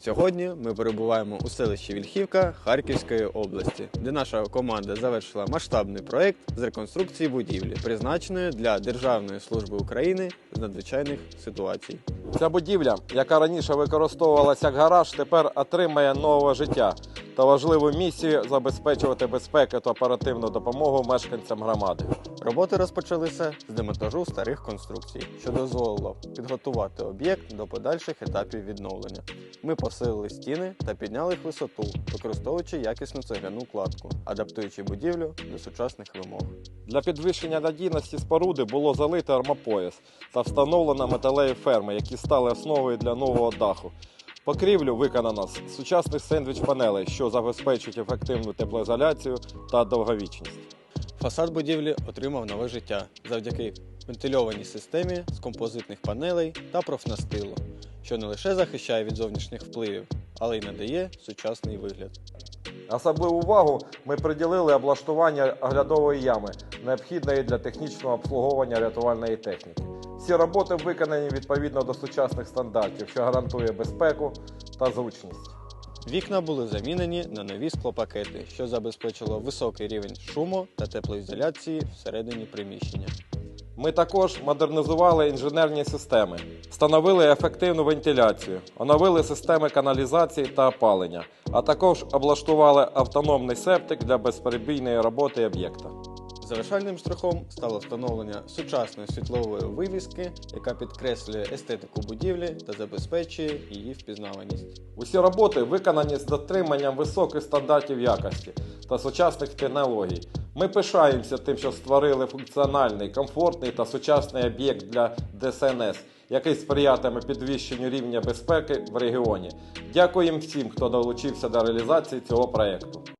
Сьогодні ми перебуваємо у селищі Вільхівка Харківської області, де наша команда завершила масштабний проект з реконструкції будівлі, призначеної для Державної служби України з надзвичайних ситуацій. Ця будівля, яка раніше використовувалася як гараж, тепер отримає нове життя та важливу місію забезпечувати безпеку та оперативну допомогу мешканцям громади. Роботи розпочалися з демонтажу старих конструкцій, що дозволило підготувати об'єкт до подальших етапів відновлення. Ми посилили стіни та підняли їх висоту, використовуючи якісну цегляну кладку, адаптуючи будівлю до сучасних вимог. Для підвищення надійності споруди було залито армопояс та встановлено металеві ферми, які стали основою для нового даху. Покрівлю виконано з сучасних сендвіч-панелей, що забезпечують ефективну теплоізоляцію та довговічність. Фасад будівлі отримав нове життя завдяки вентильованій системі з композитних панелей та профнастилу, що не лише захищає від зовнішніх впливів, але й надає сучасний вигляд. Особливу увагу ми приділили облаштування оглядової ями, необхідної для технічного обслуговування рятувальної техніки. Всі роботи виконані відповідно до сучасних стандартів, що гарантує безпеку та зручність. Вікна були замінені на нові склопакети, що забезпечило високий рівень шуму та теплоізоляції всередині приміщення. Ми також модернізували інженерні системи, встановили ефективну вентиляцію, оновили системи каналізації та опалення, а також облаштували автономний септик для безперебійної роботи об'єкта. Завершальним штрихом стало встановлення сучасної світлової вивіски, яка підкреслює естетику будівлі та забезпечує її впізнаваність. Усі роботи виконані з дотриманням високих стандартів якості та сучасних технологій. Ми пишаємося тим, що створили функціональний, комфортний та сучасний об'єкт для ДСНС, який сприятиме підвищенню рівня безпеки в регіоні. Дякуємо всім, хто долучився до реалізації цього проєкту.